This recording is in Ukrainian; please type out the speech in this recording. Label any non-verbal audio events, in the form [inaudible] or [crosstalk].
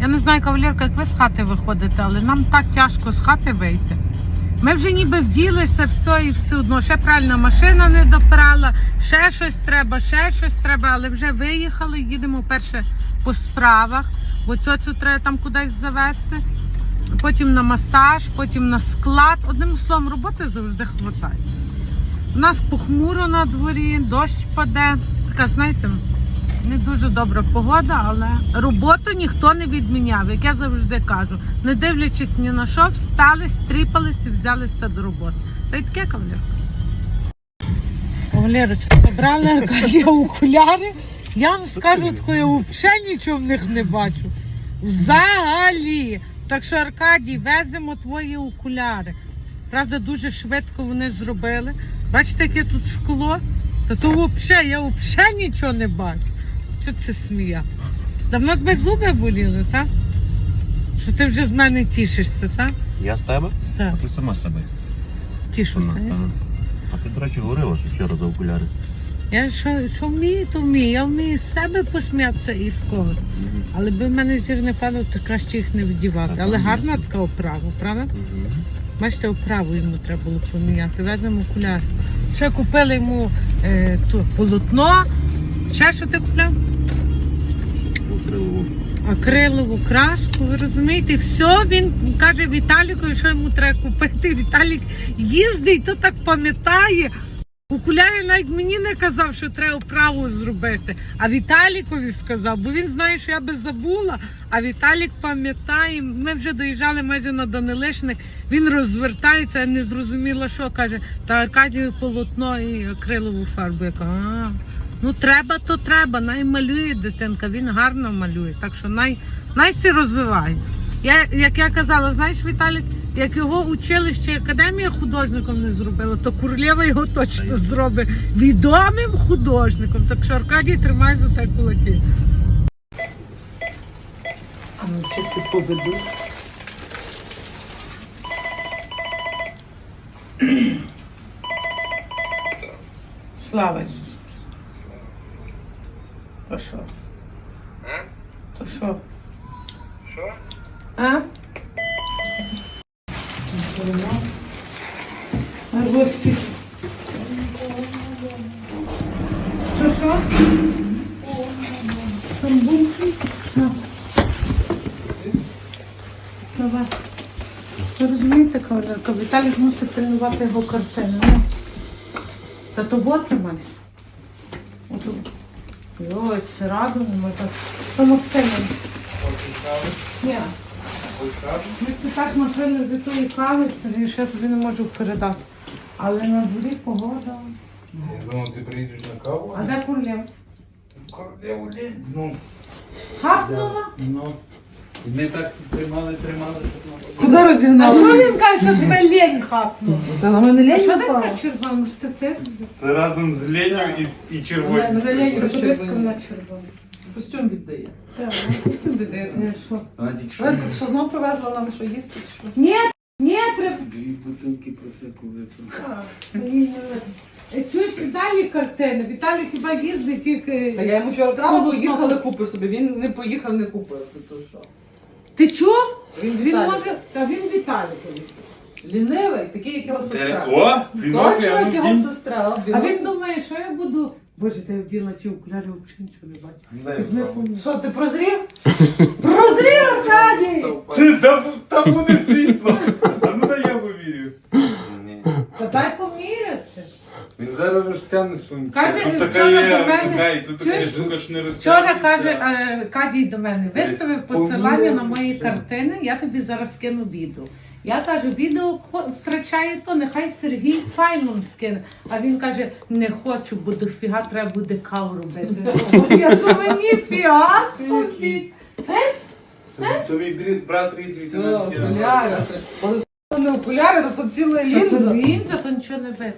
Я не знаю, кавалерка, як ви з хати виходите, але нам так тяжко з хати вийти. Ми вже ніби вділися, все і все одно. Ще пральна машина не допрала, ще щось треба, ще щось треба, але вже виїхали, їдемо перше по справах, бо цьоцю треба там кудись завести. Потім на масаж, потім на склад. Одним словом, роботи завжди хватає. У нас похмуро на дворі, дощ паде. Така, знаєте, не дуже добра погода, але роботу ніхто не відміняв, як я завжди кажу. Не дивлячись ні на що, встали, стріпались і взялися до роботи. Та й таке кавалерка. Кавалерочка, забрали Аркадія [laughs] окуляри. Я вам скажу тако, я взагалі нічого в них не бачу. Взагалі. Так що, Аркадій, веземо твої окуляри. Правда, дуже швидко вони зробили. Бачите, яке тут шкло? Та то взагалі, я взагалі нічого не бачу. Що це смія? Давно тебе зуби боліли, так? Що ти вже з мене тішишся, так? Я з тебе? Так, А ти сама з тебе. тішуся. Сама. А ти, до речі, говорила, що вчора за окуляри. Я що, що вмію, то вмію. Я вмію з себе посміятися і з когось. Але би в мене зір не падав, то краще їх не вдівати. Так, Але так, гарна така оправа, правда? Мгм. Бачите, оправу йому треба було поміняти. Веземо окуляри. Ще купили йому е, ту, полотно. Ще що ти купляв? Акрилову. Акрилову краску, ви розумієте? Все, він каже Віталіку, що йому треба купити. Віталік їздить, то так пам'ятає. Окуляри навіть мені не казав, що треба вправу зробити. А Віталікові сказав, бо він знає, що я би забула. А Віталік пам'ятає, ми вже доїжджали майже на Данилишник. Він розвертається, я не зрозуміла, що каже. Та Аркадію полотно і акрилову фарбу. Я кажу, а, ну треба, то треба. Най малює дитинка, він гарно малює. Так що най, най це розвиває. Я, як я казала, знаєш, Віталік, як його училище, академія художником не зробила, то Курлєва його точно зробить відомим художником. Так що Аркадій тримай за те кулаки. А ну чи си поведу? Слава Ісусу. То що? То що? Що? А? Гості? Що, що? Там бунки? Давай. Ви розумієте, кавалерка, Віталік мусить тренувати його картини. Ну. Та то вот тримай. Отут. Йой, це так. Помогти мені. Ні. Ми так машину від тої кави, що я тобі не можу передати. Але на дворі погода. Я думав, ти приїдеш на каву. А де курлєв? Королеву ледь. Ну, Хапнула? ну. І ми так тримали, тримали. Куди А розігнали? що він каже, що тебе лень хапнула? Та на мене А лень що ти напала. така червона? Може це ти? Це разом з Леню і, і червоним. Мене- лень вона червона. Костюм віддає. Так, ну, ти буде, я що? Вона тільки що Ви тут що знов привезла нам що їсти? чи Що? Ні, ні, при... дві бутилки просеку випила. А, ні, не видно. Е, Чуєш, далі картини. Віталій хіба їздить тільки... Та я йому вчора казала, бо їхали купи собі. Він не поїхав, не купив. То, то що? Ти чув? Він, Він Віталій. може... Та він Віталікові. Лінивий, такий, як його сестра. О, Точно, як його ну, сестра. А він думає, що я буду. Боже, та я вділа ті окуляри, взагалі нічого не бачу. Візьми Що, ти прозрів? Прозрів, Аркадій! Це там, там буде світло. А ну дай я повірю. Та дай поміряти. Він зараз вже стягне сумку. Каже, тут така вчора є, до мене- і тут така Чуєш? штука, що не Вчора каже е, Кадій до мене, виставив посилання на мої картини, я тобі зараз скину відео. Я кажу, відео втрачає то, нехай Сергій файлом скине. А він каже, не хочу, бо до фіга треба буде каву робити. [laughs] Я то мені фіга собі. Мій брат- рідний. Все, окуляри. Коли не окуляри, то, то ціла лінза. лінза. то нічого не видно.